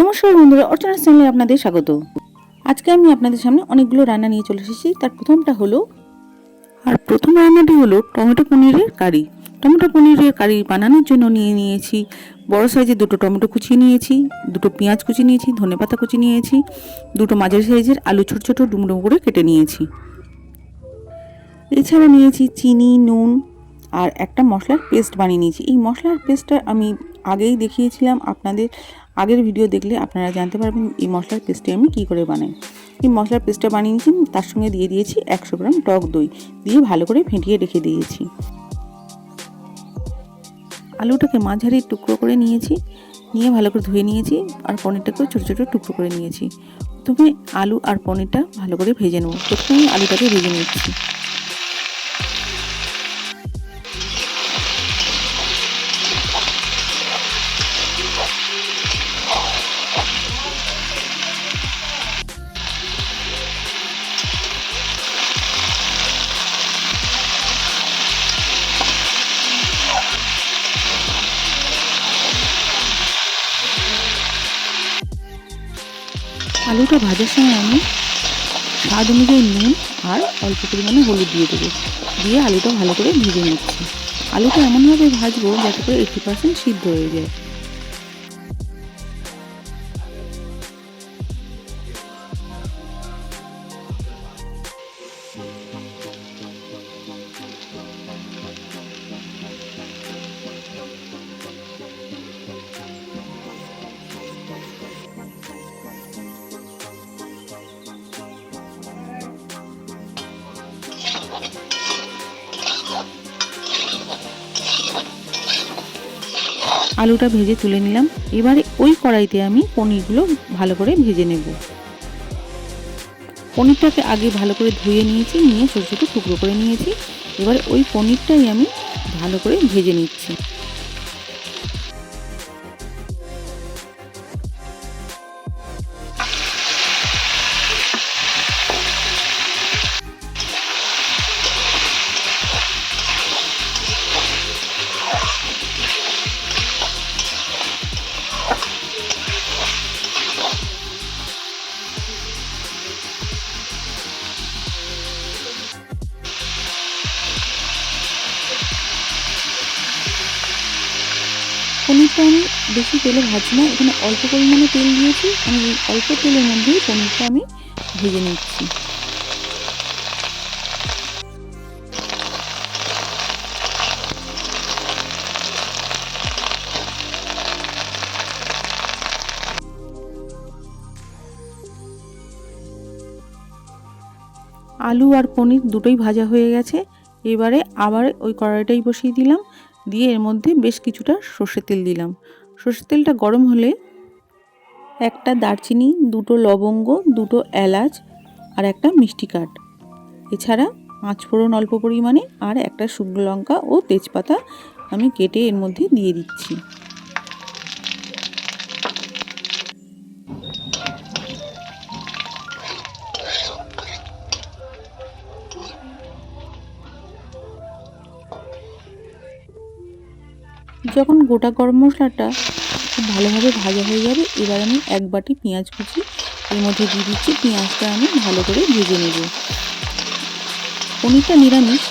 নমস্কার বন্ধুরা, অর্চনা চ্যানেলে আপনাদের স্বাগত। আজকে আমি আপনাদের সামনে অনেকগুলো রান্না নিয়ে চলে এসেছি। তার প্রথমটা হলো, আর প্রথম রান্নাটি হলো টমেটো পনিরের কারি। টমেটো পনিরের কারি বানানোর জন্য নিয়ে নিয়েছি, বড় সাইজের দুটো টমেটো কুচিয়ে নিয়েছি, দুটো পেঁয়াজ কুচি নিয়েছি ধনেপাতা কুচি নিয়েছি, দুটো মাঝারি সাইজের আলু ছোট ছোট ডুমডুম করে কেটে নিয়েছি। এছাড়া নিয়েছি চিনি, নুন, আর একটা মশলার পেস্ট বানিয়ে নিয়েছি। এই মশলার পেস্টটা আমি আগেই দেখিয়েছিলাম আপনাদের আগের ভিডিও দেখলে আপনারা জানতে পারবেন এই মশলার পেস্টটি আমি কী করে বানাই। এই মশলার পেস্টটা বানিয়েছি, তার সঙ্গে দিয়ে দিয়েছি একশো গ্রাম টক দই, দিয়ে ভালো করে ফেটিয়ে রেখে দিয়েছি। আলুটাকে মাঝারি টুকরো করে নিয়েছি, নিয়ে ভালো করে ধুয়ে নিয়েছি, আর পনিরটাকেও ছোটো ছোটো টুকরো করে নিয়েছি। প্রথমে আলু আর পনিরটা ভালো করে ভেজে নেব। প্রথমে আলুটাকে ভেজে নিচ্ছি। আলুটা ভাজার সময় আমি স্বাদ অনুযায়ী নুন আর অল্প পরিমাণে হলুদ দিয়ে দেবো। দিয়ে আলুটা ভালো করে ভেজে নিচ্ছি। আলুটা এমনভাবে ভাজবো যাতে করে এইটি পার্সেন্ট সিদ্ধ হয়ে যায়। আলুটা ভেজে তুলে নিলাম। এবারে ওই কড়াইতে আমি পনিরগুলো ভালো করে ভেজে নেব। পনিরটাকে আগে ভালো করে ধুয়ে নিয়েছি, নিয়ে ছোটো ছোটো টুকরো করে নিয়েছি। এবারে ওই পনিরটাই আমি ভালো করে ভেজে নিচ্ছি। পনিরটা আমি বেশি তেলে ভাজি না, এখানে অল্প পরিমাণে তেল দিয়েছি, আমি এই অল্প তেলের মধ্যেই পনিরটা আমি ভেজে নিচ্ছি। আলু আর পনির দুটোই ভাজা হয়ে গেছে, এবারে আবার ওই কড়াইটাই বসিয়ে দিলাম। দিয়ে এর মধ্যে বেশ কিছুটা সর্ষের তেল দিলাম। সর্ষের তেলটা গরম হলে একটা দারচিনি, দুটো লবঙ্গ, দুটো এলাচ আর একটা মিষ্টি কাঠ। এছাড়া পাঁচ ফোড়ন অল্প পরিমাণে আর একটা শুকনো লঙ্কা ও তেজপাতা আমি কেটে এর মধ্যে দিয়ে দিচ্ছি। যখন গোটা গরম মশলাটা খুব ভালোভাবে ভাজা হয়ে যাবে, এবার আমি এক বাটি পেঁয়াজ কুচি, এর মধ্যে দিয়ে দিচ্ছি পেঁয়াজটা আমি ভালো করে ভেজে নেব। পনিরটা নিরামিষ,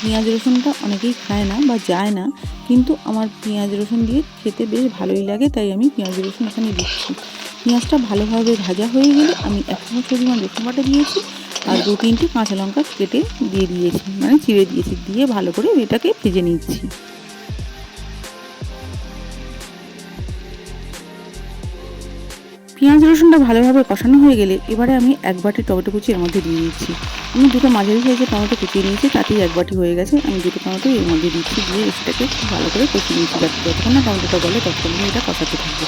পেঁয়াজ রসুনটা অনেকেই খায় না বা যায় না, কিন্তু আমার পেঁয়াজ রসুন দিয়ে খেতে বেশ ভালোই লাগে, তাই আমি পেঁয়াজ রসুন এখানে দিচ্ছি। পেঁয়াজটা ভালোভাবে ভাজা হয়ে গেলে আমি এক চামচ পরিমাণ রসুন বাটা দিয়েছি আর দু তিনটে কাঁচা লঙ্কা কেটে দিয়ে দিয়েছি মানে চিড়ে দিয়েছি, দিয়ে ভালো করে এটাকে ভেজে নিচ্ছি। পেঁয়াজ রসুনটা ভালোভাবে কষানো হয়ে গেলে এবারে আমি এক বাটি টমেটো কুচি এর মধ্যে দিয়ে দিচ্ছি। আমি দুটো মাঝারি সাইজের টমেটো কুচিয়ে নিয়েছি, তাতেই এক বাটি হয়ে গেছে। আমি দুটো টমেটো এর মধ্যে দিচ্ছি, দিয়ে খুব ভালো করে কষিয়ে নিচ্ছি যাতে যতক্ষণ না টমেটোটা গলে ততক্ষণ এটা কষাতে থাকব।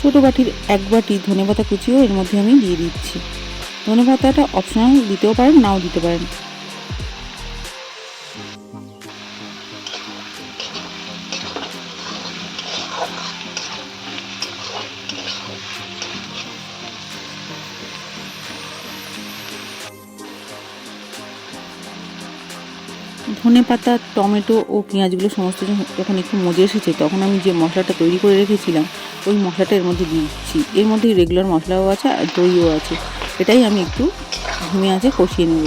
ছোটো বাটির এক বাটি ধনেপাতা কুচিও এর মধ্যে আমি দিয়ে দিচ্ছি। ধনেপাতাটা অপশনাল দিতেও পারেন, নাও দিতে পারেন। ধনে পাতা টমেটো ও পেঁয়াজগুলো সমস্ত যখন একটু মজে এসেছে, তখন আমি যে মশলাটা তৈরি করে রেখেছিলাম ওই মশলাটা এর মধ্যে দিয়ে দিচ্ছি। এর মধ্যে রেগুলার মশলাও আছে আর দইও আছে। এটাই আমি একটু ধিমে আছে কষিয়ে নেব।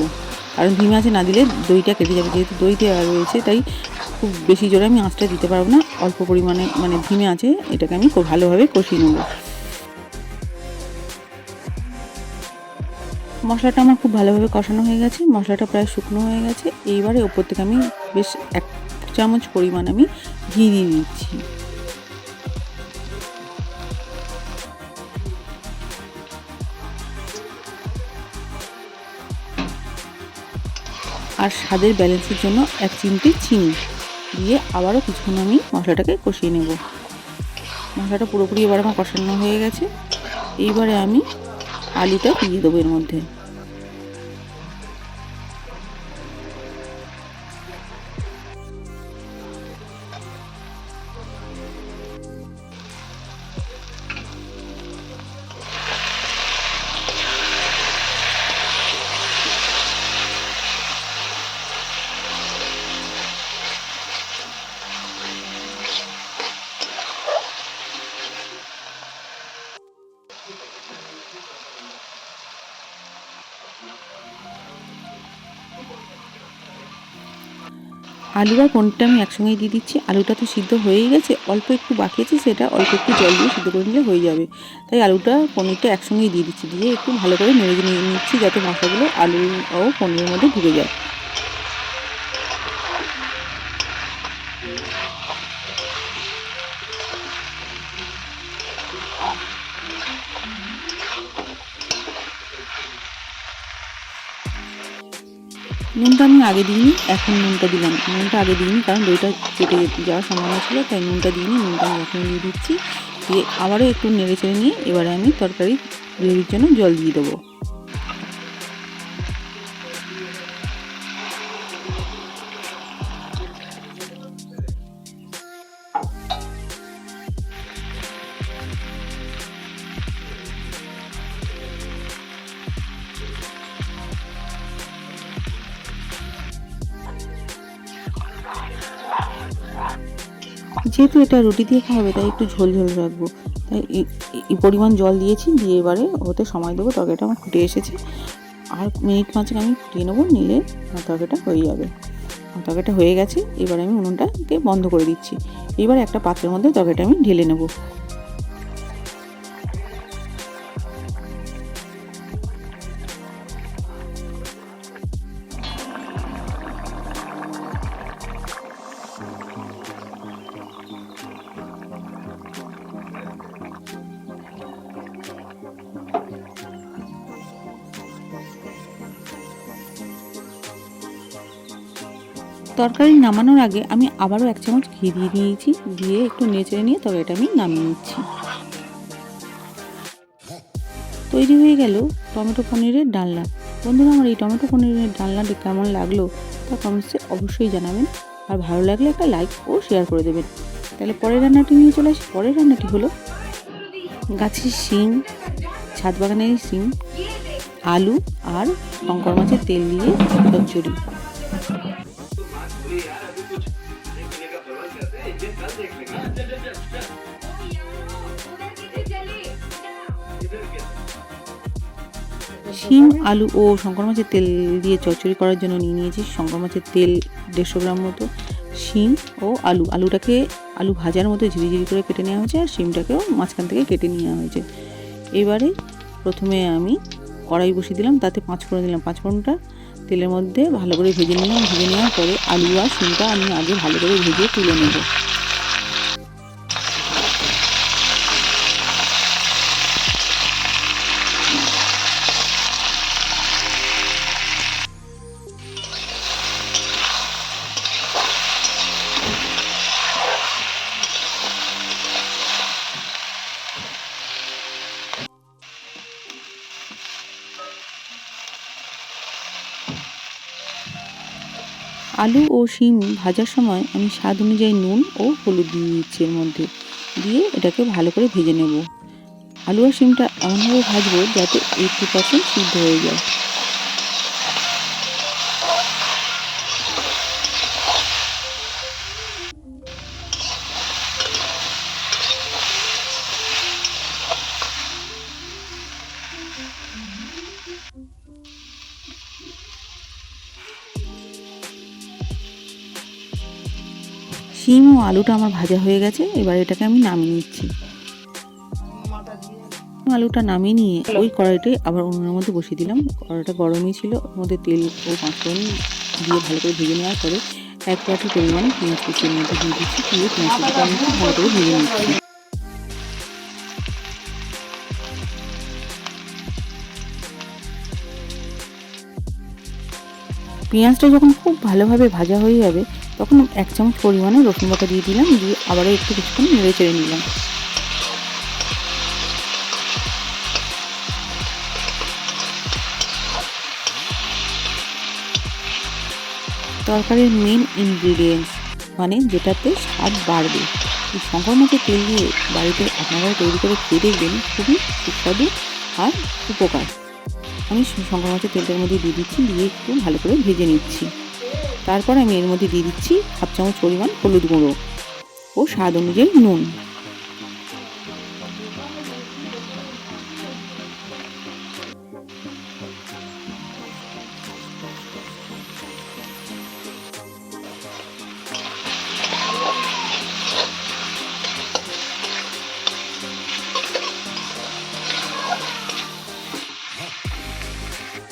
কারণ ধিমে আছে না দিলে দইটা কেটে যাবে। যেহেতু দই দেওয়া রয়েছে, তাই খুব বেশি জোরে আমি আঁচটা দিতে পারব না। অল্প পরিমাণে মানে ধিমে আছে এটাকে আমি খুব ভালোভাবে কষিয়ে নেব। মশলাটা আমার খুব ভালোভাবে কষানো হয়ে গেছে। মশলাটা প্রায় শুকনো হয়ে গেছে। এইবারে ওপর থেকে আমি বেশ এক চামচ পরিমাণ আমি ঘি দিয়ে দিচ্ছি। আর স্বাদের ব্যালেন্সের জন্য এক চিমটি চিনি দিয়ে আবারও কিছুক্ষণ আমি মশলাটাকে কষিয়ে নেব। মশলাটা পুরোপুরি এবার আমার কষানো হয়ে গেছে। এইবারে আমি আলুটা দিয়ে দেবো এর মধ্যে। আলু আর পনিরটা আমি একসঙ্গেই দিয়ে দিচ্ছি। আলুটা তো সিদ্ধ হয়েই গেছে। অল্প একটু বাকি আছে, সেটা অল্প একটু জল দিয়ে সিদ্ধ করে নিলে হয়ে যাবে। তাই আলুটা, পনিরটা একসঙ্গেই দিয়ে দিচ্ছি। দিয়ে একটু ভালো করে নেড়ে নিয়ে নিচ্ছি যাতে মশলাগুলো আলু ও পনিরের মধ্যে ঢুকে যায়। নুনটা আমি আগে দিইনি, এখন নুনটা দিলাম। নুনটা আগে দিইনি, কারণ দইটা কেটে যাওয়ার সম্ভাবনা ছিল, তাই নুনটা দিইনি, নুনটা আমি এখন দিয়ে দিচ্ছি। দিয়ে আবারও একটু নেড়ে চেড়ে নিয়ে এবারে আমি তরকারি গ্রেভির জন্য জল দিয়ে দেবো। যেহেতু এটা রুটি দিয়ে খাওয়াবে তাই একটু ঝোল ঝোল রাখব। তাই এই- পরিমাণ জল দিয়েছি, দিয়ে এবারে ওতে সময় দেবো, তরকারিটা আমার ফুটে এসেছে। আর মিনিট পাঁচেক আমি ফুটিয়ে নেব, নিলে তরকারিটা হয়ে যাবে। তরকারিটা হয়ে গেছে, এবার আমি উনুনটাকে বন্ধ করে দিচ্ছি। এবার একটা পাত্রের মধ্যে তরকারিটা আমি ঢেলে নেব। তরকারি নামানোর আগে আমি আবারও এক চামচ ঘি দিয়ে দিয়েছি। দিয়ে একটু নেচড়ে নিয়ে তবে এটা আমি নামিয়ে নিচ্ছি। তৈরি হয়ে গেল টমেটো পনিরের ডালনা। বন্ধুরা, আমার এই টমেটো পনিরের ডালনাটি কেমন লাগল তা কমেন্টসে অবশ্যই জানাবেন। আর ভালো লাগলে একটা লাইক ও শেয়ার করে দেবেন। তাহলে পরের রান্নাটি নিয়ে চলে আসি। পরের রান্নাটি হলো গাছের শিম, ছাদ বাগানের শিম, আলু আর শঙ্কর মাছের তেল দিয়ে চচ্চড়ি শিম, আলু ও শঙ্কর মাছের তেল দিয়ে চচ্চড়ি করার জন্য নিয়ে নিয়েছি শঙ্কর মাছের তেল দেড়শো গ্রাম মতো। শিম ও আলু, আলুটাকে আলু ভাজার মতো ঝিরিঝিরি করে কেটে নেওয়া হয়েছে আর শিমটাকেও মাঝখান থেকে কেটে নেওয়া হয়েছে। এবারে প্রথমে আমি কড়াই বসিয়ে দিলাম, তাতে পাঁচ ফোড়ন দিলাম। পাঁচ ফোড়নটা তেলের মধ্যে ভালো করে ভেজে নিলাম। ভেজে নেওয়ার পরে আলু আর শিমটা আমি আগে ভালো করে ভেজে তুলে নেব। আলু ও শিম ভাজার সময় আমি স্বাদ অনুযায়ী নুন ও হলুদ দিয়ে দিচ্ছি এর মধ্যে। দিয়ে এটাকে ভালো করে ভেজে নেব। আলু আর শিমটা এমনভাবে ভাজবো যাতে এইটটি পার্সেন্ট সিদ্ধ হয়ে যায়। শিম ও আলুটা আমার ভাজা হয়ে গেছে এবার এটাকে আমি নামিয়ে নিচ্ছি। আলুটা নামিয়ে নিয়ে ওই কড়াইটাই আবার উনুনের মধ্যে বসিয়ে দিলাম। কড়াইটা গরমই ছিল ওর মধ্যে তেল ও পাঁচফোড়ন দিয়ে ভালো করে ভেজে নেওয়ার পরে এক বাটি পরিমাণ পেঁয়াজ কুচির মধ্যে দিয়ে দিচ্ছি। দিয়ে পেঁয়াজ কুচিটা আমি খুব ভালো করে ভেজে নিচ্ছি। পেঁয়াজটা যখন খুব ভালোভাবে ভাজা হয়ে যাবে তখন এক চামচ পরিমাণে রসুন বাটা দিয়ে দিলাম, দিয়ে আবারও একটু কিছুক্ষণ নেড়ে চেড়ে নিলাম। তরকারির মেন ইনগ্রিডিয়েন্টস মানে যেটাতে স্বাদ বাড়বে। এই শঙ্কর মাছের তেল দিয়ে বাড়িতে আপনারাও তৈরি করে খেয়ে দেখবেন, খুবই সুস্বাদু আর উপকার। আমি শঙ্কর মাছের তেলটার মধ্যে দিয়ে দিচ্ছি, দিয়ে একটু ভালো করে ভেজে নিচ্ছি। তারপর আমি এর মধ্যে দিয়ে দিচ্ছি হাফ চামচ পরিমাণ হলুদ গুঁড়ো ও স্বাদ অনুযায়ী নুন।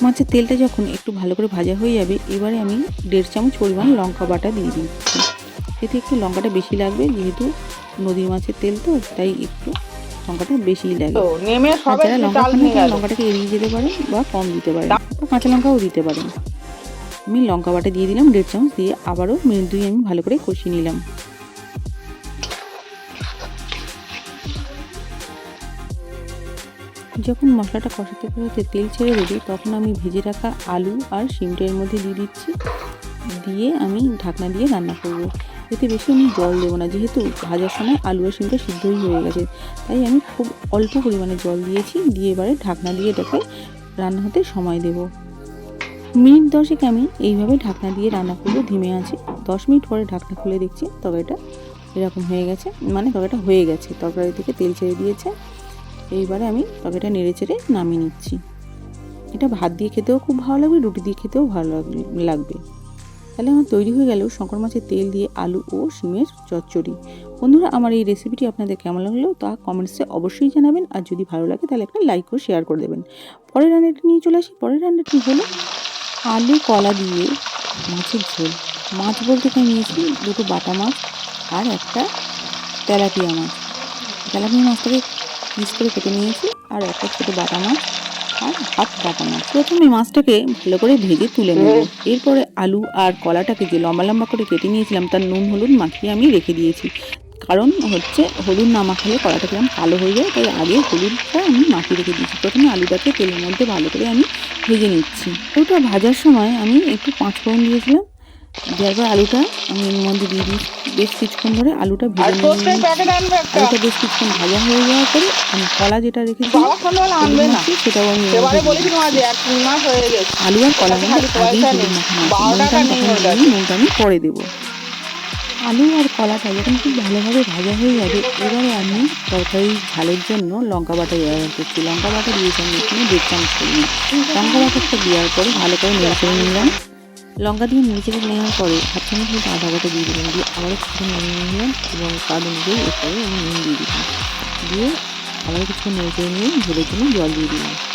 মাছের তেলটা যখন একটু ভালো করে ভাজা হয়ে যাবে এবারে আমি দেড় চামচ পরিমাণ লঙ্কা বাটা দিয়ে দিচ্ছি। এতে একটু লঙ্কাটা বেশি লাগবে যেহেতু নদীর মাছের তেল তো তাই একটু লঙ্কাটা বেশিই লাগে। তো নেমে আর সবাই যারা লঙ্কা খান লঙ্কাটাকে এড়িয়ে যেতে পারেন বা কম দিতে পারেন। বা কাঁচা লঙ্কাও দিতে পারেন। আমি লঙ্কা বাটা দিয়ে দিলাম দেড় চামচ দিয়ে আবারও মিনিট দুই আমি ভালো করে কষিয়ে নিলাম। যখন মশলাটা কষাতে কষাতে তেল ছেড়ে দেবে, তখন আমি ভেজে রাখা আলু আর এর মধ্যে দিয়ে দিচ্ছি। দিয়ে আমি ঢাকনা দিয়ে রান্না করব। এতে বেশি আমি জল দেবো না, যেহেতু ভাজার সময় আলু আর শিমটা সিদ্ধই হয়ে গেছে। তাই আমি খুব অল্প পরিমাণে জল দিয়েছি। দিয়ে এবারে ঢাকনা দিয়ে এটাকে রান্না হতে সময় দেব। মিনিট দশেক আমি এইভাবে ঢাকনা দিয়ে রান্না করব, ধিমে আছে। দশ মিনিট পরে ঢাকনা খুলে দেখছি তরকারিটা এরকম হয়ে গেছে। মানে তরকারিটা হয়ে গেছে। তরকারি থেকে তেল ছেড়ে দিয়েছে। এইবারে আমি তরকারিটা নেড়ে চেড়ে নামিয়ে নিচ্ছি। এটা ভাত দিয়ে খেতেও খুব ভালো লাগবে, রুটি দিয়ে খেতেও ভালো লাগ- লাগবে। তাহলে আমার তৈরি হয়ে গেল শঙ্কর মাছের তেল দিয়ে আলু ও শিমের চচ্চড়ি। বন্ধুরা, আমার এই রেসিপিটি আপনাদের কেমন লাগল তা কমেন্টসে অবশ্যই জানাবেন। আর যদি ভালো লাগে, তাহলে একটা লাইক ও শেয়ার করে দেবেন। পরের রান্নাটি নিয়ে চলে আসি। পরের রান্নাটি হলো আলু কলা দিয়ে মাছের ঝোল। মাছ বলতে এখানে নিয়েছি দুটো বাটা মাছ আর একটা তেলাপিয়া মাছ। তেলাপিয়া মাছটাকে পিস করে কেটে নিয়েছি আর একটা ছোটো বাটা মাছ আর হাফ বাটা মাছ প্রথমে মাছটাকে ভালো করে ভেজে তুলে নেব। এরপরে আলু আর কলাটাকে যে লম্বা লম্বা করে কেটে নিয়েছিলাম, তার নুন হলুদ মাখিয়ে আমি রেখে দিয়েছি। কারণ হচ্ছে হলুদ না মাখালে কলাটা কিরম কালো হয়ে যায়, তাই আগে হলুদটা আমি মাখিয়ে রেখে দিয়েছি। প্রথমে আলুটাকে তেলের মধ্যে ভালো করে আমি ভেজে নিচ্ছি। ওটা ভাজার সময় আমি একটু পাঁচ ফোড়ন দিয়েছিলাম দেওয়ার পর আলুটা আমি এর মধ্যে দিয়ে দিই। বেশ কিছুক্ষণ ধরে আলুটা ভেজে নিয়ে আলুটা বেশ কিছুক্ষণ ভাজা হয়ে যাওয়ার পরে আমি কলা যেটা রেখেছি সেটাও আমি এবারে মধ্যে দিয়ে বলেছিলাম এক মাস হয়ে গেছে। আলু আর কলা আমি নুনটা আমি পরে দেবো। আলু আর কলাটা যখন খুব ভালোভাবে ভাজা হয়ে যাবে এবারে আমি তরকারি ঝালের জন্য লঙ্কা বাটা ব্যবহার করছি। লঙ্কা বাটা দিয়েছি আমি এখানে দেড় চামচ পরিমাণ। লঙ্কা বাটাটা দেওয়ার পরে ভালো করে নেড়ে চেড়ে নিলাম। লঙ্কা দিয়ে নিচে নেওয়ার পরে হাত চামচ মতো আদা বাটা দিয়ে দিলাম। দিয়ে আবারও কিছুক্ষণ নেড়ে নিলাম এবং স্বাদ অনুযায়ী এরপরে আমি নুন দিয়ে দিলাম। দিয়ে আবার কিছুক্ষণ নেড়ে নিয়ে ঝোলের জন্য জল দিয়ে দিলাম।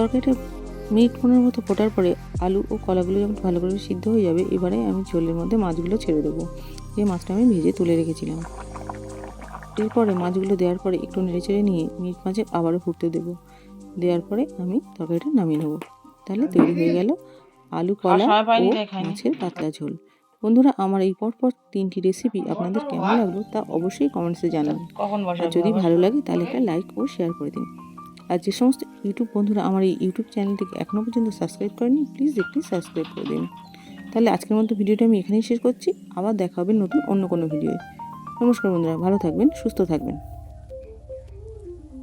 তরকারিটা মিনিট পনেরো মতো ফোটার পরে আলু ও কলাগুলো যখন ভালো করে সিদ্ধ হয়ে যাবে এবারে আমি ঝোলের মধ্যে মাছগুলো ছেড়ে দেবো। যে মাছটা আমি ভেজে তুলে রেখেছিলাম। এরপরে মাছগুলো দেওয়ার পরে একটু নেড়ে চেড়ে নিয়ে মিট মাছে আবারও ফুটতে দেবো। দেওয়ার পরে আমি তরকারিটা নামিয়ে নেব। তাহলে তৈরি হয়ে গেল আলু কলা ও মাছের পাতলা ঝোল। বন্ধুরা আমার এই পরপর তিনটি রেসিপি আপনাদের কেমন লাগল তা অবশ্যই কমেন্টসে জানাবেন। আর যদি ভালো লাগে তাহলে একটা লাইক ও শেয়ার করে দিন। আর যে সমস্ত ইউটিউব বন্ধুরা আমার এই ইউটিউব চ্যানেলটিকে এখনও পর্যন্ত সাবস্ক্রাইব করেনি প্লিজ একটি সাবস্ক্রাইব করে দিন। তাহলে আজকের মতো ভিডিওটা আমি এখানেই শেষ করছি। আবার দেখা হবে নতুন অন্য কোনো ভিডিওয়ে। নমস্কার বন্ধুরা, ভালো থাকবেন, সুস্থ থাকবেন।